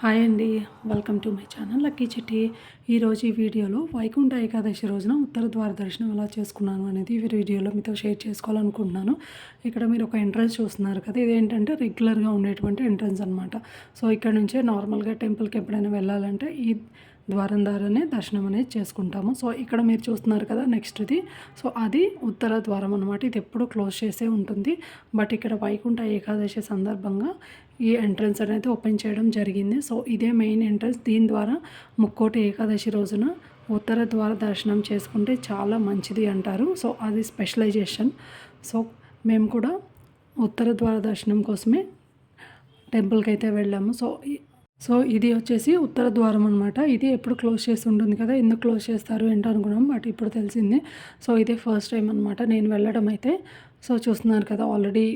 Hi అండి. Welcome to my channel Lucky Chetty. ఈరోజు ఈ వీడియోలో వైకుంఠ ఏకాదశి రోజున ఉత్తర ద్వార దర్శనం ఎలా చేసుకున్నాను అనేది ఈ వీడియోలో మీతో షేర్ చేసుకోవాలనుకుంటున్నాను. ఇక్కడ మీరు ఒక ఎంట్రన్స్ చూస్తున్నారు కదా ఇది ఏంటంటే రెగ్యులర్గా ఉండేటువంటి ఎంట్రన్స్ అనమాట సో ఇక్కడ నుంచే నార్మల్గా టెంపుల్కి ఎప్పుడైనా వెళ్ళాలంటే ఈ ద్వారం ద్వారానే దర్శనం అనేది చేసుకుంటాము. సో ఇక్కడ మీరు చూస్తున్నారు కదా నెక్స్ట్ది. సో అది ఉత్తర ద్వారం అనమాట ఇది ఎప్పుడు క్లోజ్ చేసే ఉంటుంది. బట్ ఇక్కడ వైకుంఠ ఏకాదశి సందర్భంగా ఈ ఎంట్రన్స్ అనేది ఓపెన్ చేయడం జరిగింది. సో ఇదే మెయిన్ ఎంట్రన్స్. దీని ద్వారా ముక్కోటి ఏకాదశి రోజున ఉత్తర ద్వార దర్శనం చేసుకుంటే చాలా మంచిది అంటారు. సో అది స్పెషలైజేషన్. సో మేము కూడా ఉత్తర ద్వార దర్శనం కోసమే టెంపుల్కి అయితే వెళ్ళాము. సో సో ఇది వచ్చేసి ఉత్తర ద్వారం అనమాట ఇది ఎప్పుడు క్లోజ్ చేసి ఉంటుంది కదా ఎందుకు క్లోజ్ చేస్తారు ఏంటో అనుకున్నాం బట్ ఇప్పుడు తెలిసింది. సో ఇదే ఫస్ట్ టైం అనమాట నేను వెళ్ళడం అయితే. సో చూస్తున్నారు కదా ఆల్రెడీ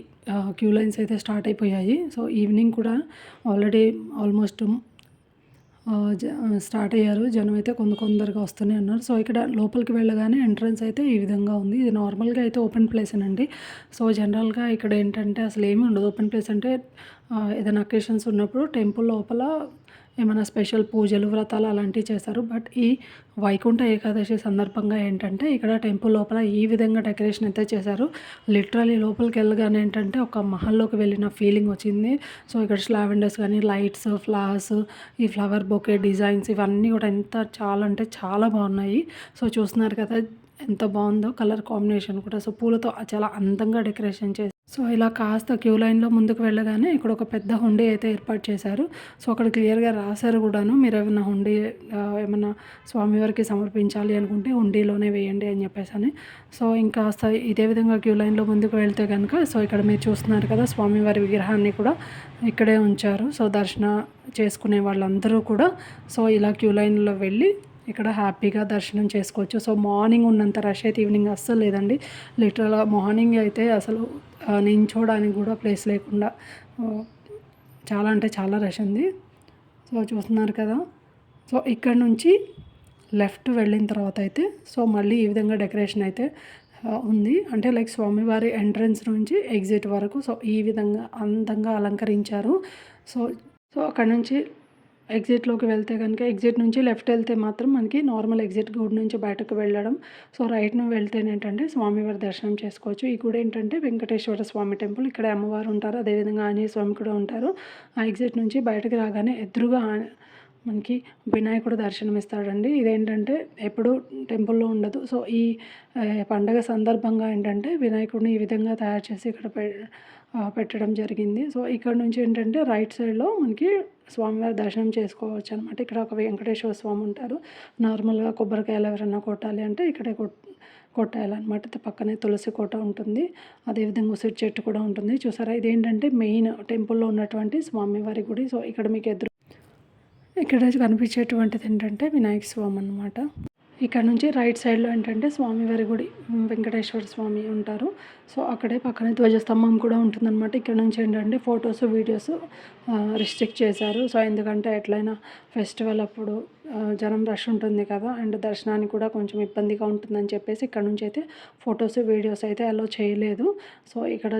క్యూ లైన్స్ అయితే స్టార్ట్ అయిపోయాయి. సో ఈవినింగ్ కూడా ఆల్రెడీ ఆల్మోస్ట్ స్టార్ట్ అయ్యారు. జనం అయితే కొంత కొందరుగా వస్తూనే ఉన్నారు. సో ఇక్కడ లోపలికి వెళ్ళగానే ఎంట్రన్స్ అయితే ఈ విధంగా ఉంది. ఇది నార్మల్గా అయితే ఓపెన్ ప్లేస్ అండి సో జనరల్గా ఇక్కడ ఏంటంటే అసలు ఏమి ఉండదు. ఓపెన్ ప్లేస్ అంటే ఏదైనా అకేషన్స్ ఉన్నప్పుడు టెంపుల్ లోపల ఏమైనా స్పెషల్ పూజలు వ్రతాలు అలాంటివి చేస్తారు. బట్ ఈ వైకుంఠ ఏకాదశి సందర్భంగా ఏంటంటే ఇక్కడ టెంపుల్ లోపల ఈ విధంగా డెకరేషన్ అయితే చేశారు. లిటరలీ లోపలికి వెళ్ళగానే ఏంటంటే ఒక మహల్లోకి వెళ్ళిన ఫీలింగ్ వచ్చింది. సో ఇక్కడ స్లావెండర్స్ కానీ లైట్స్ ఫ్లవర్స్ ఈ ఫ్లవర్ బొకే డిజైన్స్ ఇవన్నీ కూడా ఎంత చాలా అంటే చాలా బాగున్నాయి. సో చూస్తున్నారు కదా ఎంత బాగుందో కలర్ కాంబినేషన్ కూడా. సో పూలతో చాలా అందంగా డెకరేషన్ చేసి సో ఇలా కాస్త క్యూ లైన్లో ముందుకు వెళ్ళగానే ఇక్కడ ఒక పెద్ద హుండీ అయితే ఏర్పాటు చేశారు. సో అక్కడ క్లియర్గా రాశారు కూడాను మీరు ఏమైనా హుండీ ఏమైనా స్వామివారికి సమర్పించాలి అనుకుంటే హుండీలోనే వేయండి అని చెప్పేసి అని సో ఇంకా ఇదే విధంగా క్యూ లైన్లో ముందుకు వెళ్తే కనుక సో ఇక్కడ మీరు చూస్తున్నారు కదా స్వామివారి విగ్రహాన్ని కూడా ఇక్కడే ఉంచారు. సో దర్శన చేసుకునే వాళ్ళందరూ కూడా సో ఇలా క్యూ లైన్లో వెళ్ళి ఇక్కడ హ్యాపీగా దర్శనం చేసుకోవచ్చు. సో మార్నింగ్ ఉన్నంత రష్ అయితే ఈవినింగ్ అస్సలు లేదండి. లిటరల్గా మార్నింగ్ అయితే అసలు నించోడానికి కూడా ప్లేస్ లేకుండా చాలా అంటే చాలా రష్ ఉంది. సో చూస్తున్నారు కదా. సో ఇక్కడ నుంచి లెఫ్ట్ వెళ్ళిన తర్వాత అయితే సో మళ్ళీ ఈ విధంగా డెకరేషన్ అయితే ఉంది. అంటే లైక్ స్వామివారి ఎంట్రన్స్ నుంచి ఎగ్జిట్ వరకు సో ఈ విధంగా అందంగా అలంకరించారు. సో సో అక్కడ నుంచి ఎగ్జిట్లోకి వెళ్తే కనుక ఎగ్జిట్ నుంచి లెఫ్ట్ వెళ్తే మాత్రం మనకి నార్మల్ ఎగ్జిట్ గుడి నుంచి బయటకు వెళ్ళడం. సో రైట్ నువ్వు వెళ్తే ఏంటంటే స్వామివారి దర్శనం చేసుకోవచ్చు. ఈ గుడి ఏంటంటే వెంకటేశ్వర స్వామి టెంపుల్. ఇక్కడ అమ్మవారు ఉంటారు. అదేవిధంగా ఆంజనేయ స్వామి కూడా ఉంటారు. ఆ ఎగ్జిట్ నుంచి బయటకు రాగానే ఎదురుగా మనకి వినాయకుడు దర్శనం ఇస్తాడండి. ఇదేంటంటే ఎప్పుడు టెంపుల్లో ఉండదు. సో ఈ పండగ సందర్భంగా ఏంటంటే వినాయకుడిని ఈ విధంగా తయారు చేసి ఇక్కడ పెట్టడం జరిగింది. సో ఇక్కడ నుంచి ఏంటంటే రైట్ సైడ్లో మనకి స్వామివారి దర్శనం చేసుకోవచ్చు అనమాట ఇక్కడ ఒక వెంకటేశ్వర స్వామి ఉంటారు. నార్మల్గా కొబ్బరికాయలు ఎవరైనా కొట్టాలి అంటే ఇక్కడే కొట్ కొట్టాలన్నమాట పక్కనే తులసి కోట ఉంటుంది. అదేవిధంగా ఉసిరి చెట్టు కూడా ఉంటుంది. చూసారా? ఇదేంటంటే మెయిన్ టెంపుల్లో ఉన్నటువంటి స్వామివారి గుడి. సో ఇక్కడ మీకు ఎదురు ఇక్కడ కనిపించేటువంటిది ఏంటంటే వినాయక స్వామి అనమాట ఇక్కడ నుంచి రైట్ సైడ్లో ఏంటంటే స్వామివారి గుడి వెంకటేశ్వర స్వామి ఉంటారు. సో అక్కడే పక్కనే ధ్వజస్తంభం కూడా ఉంటుందన్నమాట. ఇక్కడ నుంచి ఏంటంటే ఫొటోస్ వీడియోస్ రిస్ట్రిక్ట్ చేశారు. సో ఎందుకంటే ఎట్లయినా ఫెస్టివల్ అప్పుడు జనం రష్ ఉంటుంది కదా అండ్ దర్శనానికి కూడా కొంచెం ఇబ్బందిగా ఉంటుందని చెప్పేసి ఇక్కడ నుంచి అయితే ఫొటోస్ వీడియోస్ అయితే అలో చేయలేదు. సో ఇక్కడ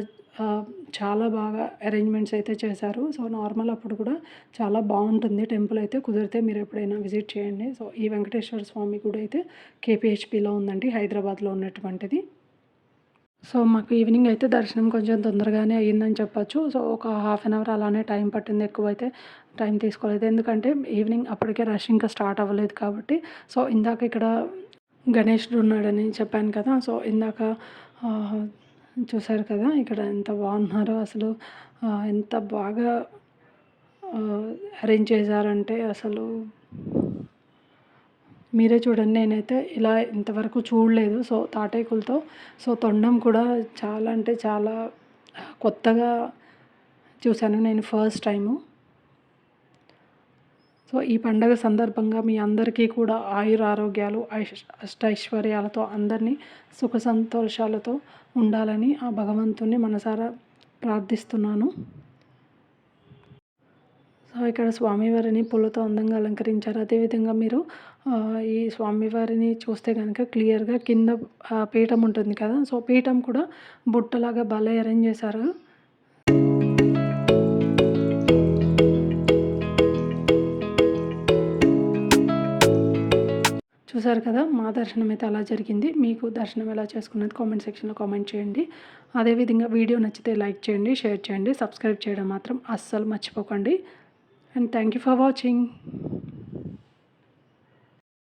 చాలా బాగా అరేంజ్మెంట్స్ అయితే చేశారు. సో నార్మల్ అప్పుడు కూడా చాలా బాగుంటుంది. టెంపుల్ అయితే కుదిరితే మీరు ఎప్పుడైనా విజిట్ చేయండి. సో ఈ వెంకటేశ్వర స్వామి గుడి అయితే కేపీహెచ్పిలో ఉందండి. హైదరాబాద్లో ఉన్నటువంటిది. సో మాకు ఈవినింగ్ అయితే దర్శనం కొంచెం తొందరగానే అయ్యిందని చెప్పచ్చు. సో ఒక హాఫ్ అన్ అవర్ అలానే టైం పట్టింది. ఎక్కువ అయితే టైం తీసుకోలేదు. ఎందుకంటే ఈవినింగ్ అప్పటికే రష్ ఇంకా స్టార్ట్ అవ్వలేదు కాబట్టి. సో ఇందాక ఇక్కడ గణేషుడు ఉన్నాడని చెప్పాను కదా. సో ఇందాక చూసారు కదా ఇక్కడ ఎంత బాగున్నారో అసలు. ఎంత బాగా అరేంజ్ చేశారంటే అసలు. మీరే చూడండి నేనైతే ఇలా ఇంతవరకు చూడలేదు. సో తాటేకులతో సో తొండం కూడా చాలా అంటే చాలా కొత్తగా చూశాను నేను ఫస్ట్ టైము సో ఈ పండగ సందర్భంగా మీ అందరికీ కూడా ఆయుర ఆరోగ్యాలు అష్టైశ్వర్యాలతో అందరినీ సుఖ సంతోషాలతో ఉండాలని ఆ భగవంతుని మనసారా ప్రార్థిస్తున్నాను. సో ఇక్కడ స్వామివారిని పూలతో అందంగా అలంకరించారు. అదేవిధంగా మీరు ఈ స్వామివారిని చూస్తే కనుక క్లియర్గా కింద పీఠం ఉంటుంది కదా? సో పీఠం కూడా బుట్టలాగా, భలే అరేంజ్ చేశారు. చూసారు కదా మా దర్శనం అయితే అలా జరిగింది. మీకు దర్శనం ఎలా చేసుకున్నది కామెంట్ సెక్షన్లో కామెంట్ చేయండి. అదేవిధంగా వీడియో నచ్చితే లైక్ చేయండి షేర్ చేయండి సబ్స్క్రైబ్ చేయడం మాత్రం అస్సలు మర్చిపోకండి. And thank you for watching.